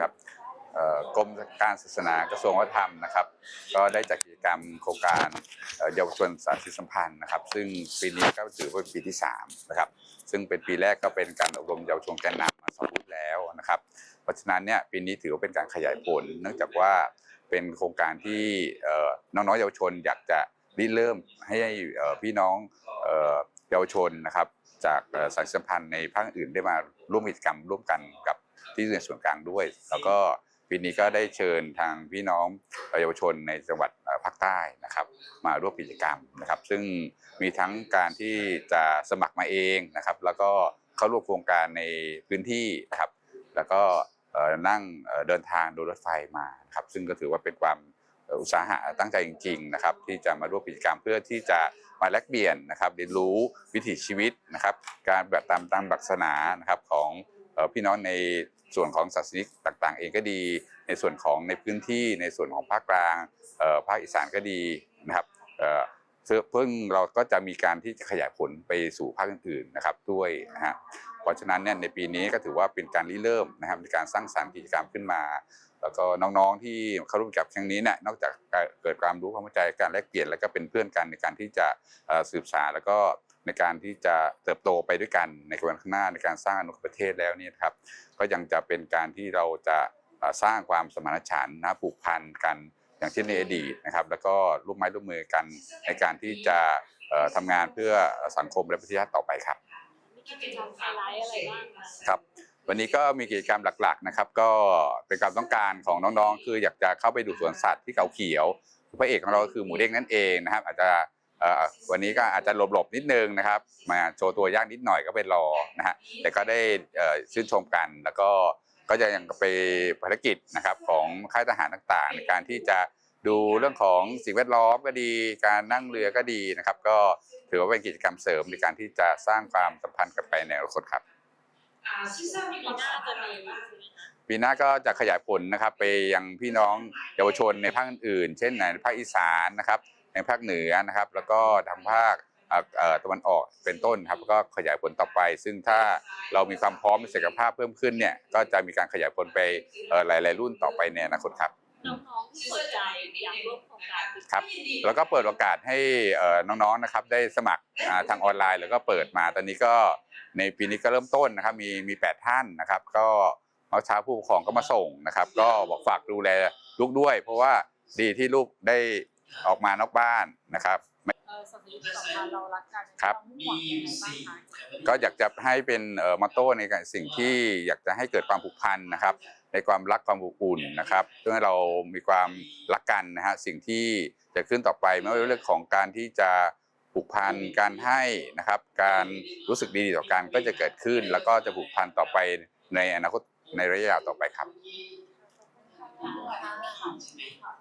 ครับกรมการศาสนากระทรวงวัฒนธรรมนะครับ ก็ได้จัดกิจกรรมโครงการเยาวชนสาธิตสัมพันธ์นะครับ ซึ่งปีนี้ก็ถือว่าเป็นปีที่3นะครับซึ่งเป็นปีแรกก็เป็นการอบรมเยาวชนแกนนำมาสองรุ่นแล้วนะครับ เพราะฉะนั้นเนี่ยปีนี้ถือว่าเป็นการขยายผล เนื่องจากว่าเป็นโครงการที่น้องๆเยาวชนอยากจะริเริ่มให้พี่น้องเยาวชนนะครับ จากสายสัมพันธ์ในภาคอื่นได้มาร่วมกิจกรรมร่วมกันกับ ที่ในส่วนกลางด้วย แล้วก็ปีนี้ก็ได้เชิญทางพี่น้องเยาวชนในจังหวัดเอ่อภาคใต้นะครับ มาร่วมกิจกรรมนะครับ ซึ่งมีทั้งการที่จะสมัครมาเองนะครับ แล้วก็เข้าร่วมโครงการในพื้นที่นะครับ แล้วก็เอ่อนั่งเอ่อเดินทางโดยรถไฟมานะครับ ซึ่งก็ถือว่าเป็นความเอ่ออุตสาหะตั้งใจจริงๆนะครับที่จะมาร่วมกิจกรรมเพื่อที่จะมาแลกเปลี่ยนนะครับเรียนรู้วิถีชีวิตนะครับ การแบบตามตามหลักศาสนานะครับของเอ่อ พี่น้องในส่วนของศาสนิกต่างๆ เองก็ดี ในส่วนของในพื้นที่ในส่วนของภาคกลางภาคอีสานก็ดีนะครับเพิ่งเราก็จะมีการที่จะขยายผลไปสู่ภาคอื่นๆนะครับด้วยนะฮะเพราะฉะนั้นเนี่ยในปีนี้ก็ถือว่าเป็นการริเริ่มนะครับในการสร้างสรรค์กิจกรรมขึ้นมา แล้วก็น้องๆที่เข้าร่วมกิจกรรมครั้งนี้เนี่ยนอกจากเกิดความรู้ความเข้าใจการแลกเปลี่ยนแล้วก็เป็นเพื่อนกันในการที่จะสืบสานแล้วก็ ในการที่จะเติบโตไปด้วยกันในวันข้างหน้าในการสร้างอนุประเทศแล้วเนี่ยนะครับก็ยังจะเป็นการที่เราจะเอ่อสร้างความสมานฉันท์นะผูกพันกันอย่างเช่นในอดีตนะครับ แล้วก็ร่วมไม้ร่วมมือกันในการที่จะเอ่อทำงานเพื่อสังคมและประเทศชาติต่อไปครับมีกิจกรรมไฮไลท์อะไรบ้างคะครับวันนี้ก็มีกิจกรรมหลักๆนะครับ ก็เป็นความต้องการของน้องๆ คืออยากจะเข้าไปดูสวนสัตว์ที่เขาเขียวพระเอกของเราก็คือหมูเด้งนั่นเองนะครับ อาจจะเอ่อ วันนี้ก็อาจจะหลบๆนิดนึงนะครับ มาโชว์ตัวยากนิดหน่อยก็ไปรอนะฮะแต่ก็ได้เอ่อชื่นชมกันแล้วก็ก็จะยังไปภารกิจนะครับของค่ายทหารต่างๆ ในการที่จะดูเรื่องของสิ่งแวดล้อมก็ดี การนั่งเรือก็ดีนะครับ ก็ถือว่าเป็นกิจกรรมเสริมในการที่จะสร้างความสัมพันธ์กันไปในอนาคตครับปีหน้าจะมีใช่ไหมคะปีหน้าก็จะขยายผลนะครับ ไปยังพี่น้องเยาวชนในภาคอื่นๆเช่นในภาคอีสานนะครับ ในภาคเหนือนะครับ แล้วก็ทางภาคเอ่อเอ่อตะวันออกเป็นต้นครับแล้วก็ขยายผลต่อไป ซึ่งถ้าเรามีความพร้อมมีศักยภาพเพิ่มขึ้นเนี่ยก็จะมีการขยายผลไปเอ่อหลาย ๆ รุ่นต่อไปในอนาคตครับน้องๆที่สนใจอยากร่วมโครงการครับแล้วก็เปิดโอกาสให้เอ่อน้องๆนะครับได้สมัครอ่าทางออนไลน์แล้วก็เปิดมาตอนนี้ก็ในปีนี้ก็เริ่มต้นนะครับมีมีแปดท่านนะครับ ก็เมื่อเช้าผู้ปกครองก็มาส่งนะครับ ก็บอกฝากดูแลลูกด้วย เพราะว่าดีที่ลูกได้ ออกมานอกบ้านนะครับเออสถานีสัมพันธ์เรารักกันครับ เามุ่งหวังยังไงบ้างคะก็อยากจะให้เป็นเอ่อมอตโต้ในการสิ่งที่อยากจะให้เกิดความผูกพันนะครับ ในความรักความอบอุ่นนะครับเพื่อให้เรามีความรักกันนะฮะสิ่งที่จะขึ้นต่อไปไม่ว่าเรื่องของการที่จะผูกพันการให้นะครับ การรู้สึกดีต่อกันก็จะเกิดขึ้น แล้วก็จะผูกพันต่อไปในอนาคตในระยะยาวต่อไปครับค่ะ